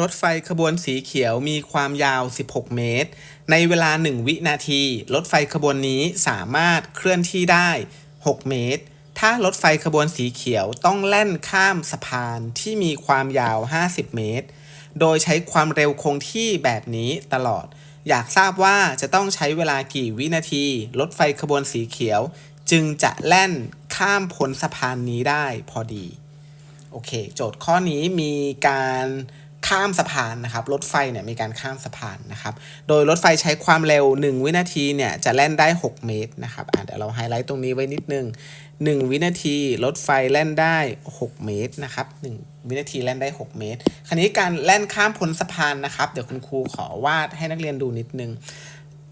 รถไฟขบวนสีเขียวมีความยาว 16 เมตร ในเวลา 1 วินาที รถไฟขบวนนี้สามารถเคลื่อนที่ได้ 6 เมตร ถ้ารถไฟขบวนสีเขียวต้องแล่นข้ามสะพานที่มีความยาว 50 เมตร โดยใช้ความเร็วคงที่แบบนี้ตลอด อยากทราบว่าจะต้องใช้เวลากี่วินาที รถไฟขบวนสีเขียว จึงจะแล่นข้ามพ้นสะพานนี้ได้พอดี โอเค โจทย์ข้อนี้มีการ ข้ามสะพานนะครับรถไฟเนี่ยมีการข้ามสะพานนะครับโดยรถไฟใช้ความเร็ว 1 วินาทีเนี่ยจะแล่นได้ 6 เมตรนะครับอะเดี๋ยวเราไฮไลท์ตรงนี้ไว้นิดนึง 1 วินาทีรถไฟแล่นได้ 6 เมตรนะครับ1วินาทีแล่นได้ 6 เมตร คราวนี้การแล่นข้ามพ้นสะพานนะครับเดี๋ยวคุณครูขอวาดให้นักเรียนดูนิดนึง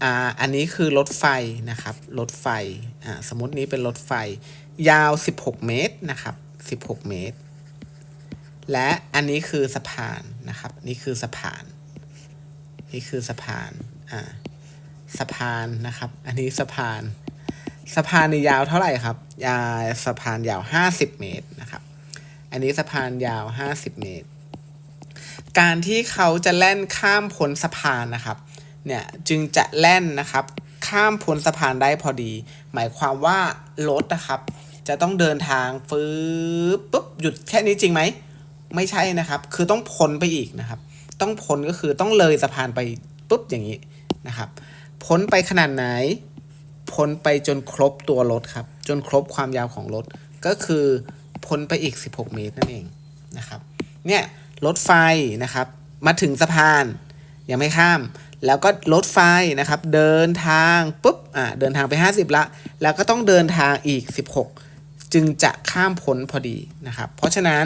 อ่าอันนี้คือรถไฟนะครับรถไฟอ่าสมมตินี้เป็นรถไฟยาว 16 เมตรนะครับ16 เมตร และอันนี้คือสะพานนะครับ นี่คือสะพาน นี่คือสะพานอ่าสะพานนะครับ อันนี้สะพานสะพานยาวเท่าไหร่ครับยาสะพานยาว50เมตรนะครับ อันนี้สะพานยาว50เมตร การที่เขาจะแล่นข้ามพ้นสะพานนะครับ เนี่ยจึงจะแล่นนะครับ ข้ามพ้นสะพานได้พอดี หมายความว่ารถนะครับ จะต้องเดินทางฟื้ปุ๊บหยุดแค่นี้จริงไหม ไม่ใช่นะครับ คือต้องพ้นไปอีกนะครับ ต้องพ้นก็คือต้องเลยสะพานไปปุ๊บอย่างนี้นะครับ พ้นไปขนาดไหน พ้นไปจนครบตัวรถครับ จนครบความยาวของรถ ก็คือพ้นไปอีก 16 เมตรนั่นเองนะครับ เนี่ยรถไฟนะครับ มาถึงสะพานยังไม่ข้าม แล้วก็รถไฟนะครับ เดินทางปุ๊บอ่าเดินทางไป 50 ละ แล้วก็ต้องเดินทางอีก 16 จึงจะข้ามพ้นพอดีนะครับ เพราะฉะนั้น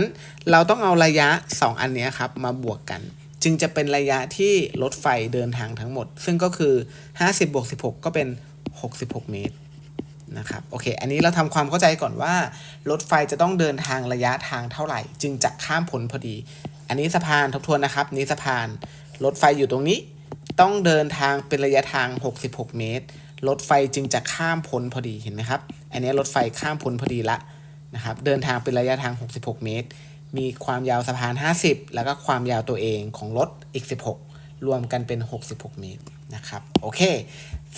เราต้องเอาระยะ 2 อันนี้ครับมาบวกกัน จึงจะเป็นระยะที่รถไฟเดินทางทั้งหมด ซึ่งก็คือ 50บวก16 ก็เป็น 66 เมตรนะครับโอเค อันนี้เราทำความเข้าใจก่อนว่า รถไฟจะต้องเดินทางระยะทางเท่าไหร่ จึงจะข้ามพ้นพอดี อันนี้สะพานทบทวนนะครับ นี้สะพานรถไฟอยู่ตรงนี้ ต้องเดินทางเป็นระยะทาง 66 เมตร รถไฟจึงจะข้ามพ้นพอดีเห็นไหมครับ อันนี้รถไฟข้ามพ้นพอดีละนะครับ เดินทางเป็นระยะทาง 66 เมตร มีความยาวสะพาน 50 แล้วก็ความยาวตัวเองของรถอีก 16 รวมกันเป็น 66 เมตรนะครับ โอเค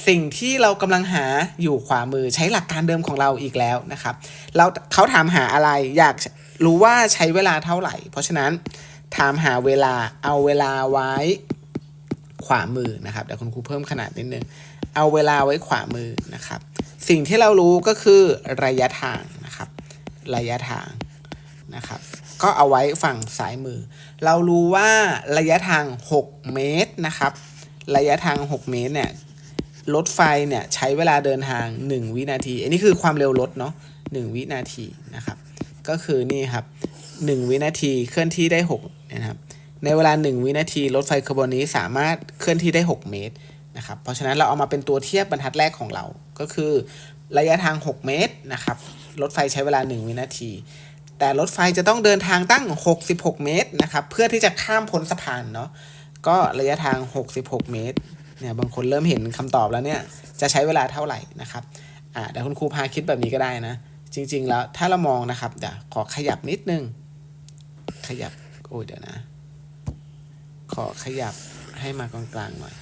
สิ่งที่เรากำลังหาอยู่ขวามือใช้หลักการเดิมของเราอีกแล้วนะครับ เราเขาถามหาอะไรอยากรู้ว่าใช้เวลาเท่าไหร่ เพราะฉะนั้นถามหาเวลาเอาเวลาไว้ ขวามือนะครับเดี๋ยวคุณครูเพิ่มขนาดนิดนึง เอาเวลาไว้ขวามือนะครับ สิ่งที่เรารู้ก็คือระยะทางนะครับ ระยะทางนะครับ ก็เอาไว้ฝั่งซ้ายมือ เรารู้ว่าระยะทาง 6 เมตรนะครับ ระยะทาง 6 เมตรเนี่ยรถไฟเนี่ยใช้เวลาเดินทาง 1 วินาที อันนี้คือความเร็วรถเนาะ1วินาทีนะครับ ก็คือนี่ครับ 1 วินาทีเคลื่อนที่ได้6นะครับ ในเวลา 1 วินาที รถไฟขบวนนี้สามารถเคลื่อนที่ได้ 6 เมตรนะครับ เพราะฉะนั้นเราเอามาเป็นตัวเทียบบรรทัดแรกของเรา ก็คือระยะทาง 6 เมตรนะครับ รถไฟใช้เวลา 1 วินาที แต่รถไฟจะต้องเดินทางตั้ง 66 เมตรนะครับ เพื่อที่จะข้ามพ้นสะพานเนาะ ก็ระยะทาง 66 เมตร เนี่ย บางคนเริ่มเห็นคำตอบแล้วเนี่ย จะใช้เวลาเท่าไหร่นะครับ อ่าเดี๋ยวคุณครูพาคิดแบบนี้ก็ได้นะ จริง ๆ แล้วถ้าเรามองนะครับ เดี๋ยวขอขยับนิดนึง ขยับ โอ้ยเดี๋ยวนะ ขอขยับให้มากลางๆหน่อย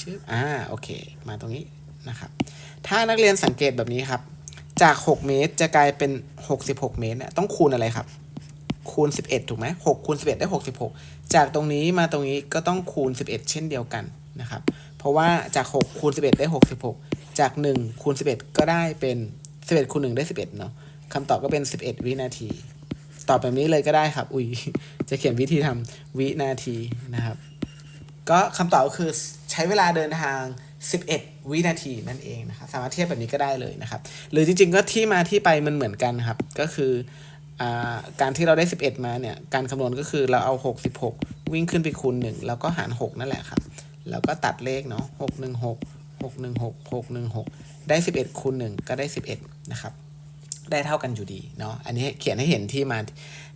ชื่ออ่าโอเค มาตรงนี้นะครับ ถ้านักเรียนสังเกตแบบนี้ครับ จาก 6 เมตรจะกลายเป็น 66 เมตรเนี่ยต้องคูณอะไรครับ คูณ 11 ถูกไหม6คูณ 11 ได้ 66 จากตรงนี้มาตรงนี้ก็ต้องคูณ 11 เช่นเดียวกันนะครับ เพราะว่าจาก 6 คูณ 11 ได้ 66 จาก 1 คูณ 11 ก็ได้เป็น 11คูณ1ได้ 11 เนาะคำตอบก็เป็น 11 วินาที ตอบแบบนี้เลยก็ได้ครับ อุ้ยจะเขียนวิธีทำวินาทีนะครับ ก็คำตอบก็คือใช้เวลาเดินทาง 11 วินาทีนั่นเองนะครับสามารถเทียบแบบนี้ก็ได้เลยนะครับ หรือจริง ๆ ก็ที่มาที่ไปมันเหมือนกันครับ ก็คืออการที่เราได้ 11 มาเนี่ยการคำนวณก็คือเราเอา 66 วิ่งขึ้นไปคูณ 1 แล้วก็หาร 6 นั่นแหละครับ แล้วก็ตัดเลขเนาะ616 616 616 ได้ 11คูณ1ก็ได้ 11 นะครับ ได้เท่ากันอยู่ดีเนาะอันนี้เขียนให้เห็นที่มา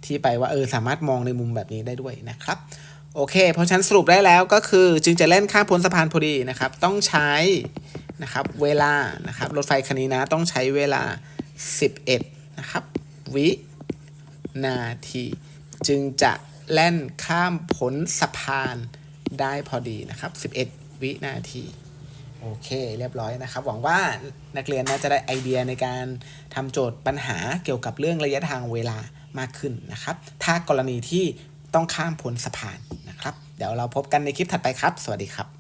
ที่ไปว่าเออสามารถมองในมุมแบบนี้ได้ด้วยนะครับโอเค เพราะฉันสรุปได้แล้วก็คือจึงจะเล่นข้ามพ้นสะพานพอดีนะครับ ต้องใช้นะครับเวลานะครับรถไฟคันนี้นะต้องใช้เวลา 11 นะครับ วินาที จึงจะแล่นข้ามพ้นสะพานได้พอดีนะครับ 11 วินาที โอเคเรียบร้อยนะครับ หวังว่านักเรียนน่าจะได้ไอเดียในการทำโจทย์ปัญหาเกี่ยวกับเรื่องระยะทางเวลามากขึ้นนะครับ ถ้ากรณีที่ต้องข้ามพ้นสะพานนะครับ เดี๋ยวเราพบกันในคลิปถัดไปครับ สวัสดีครับ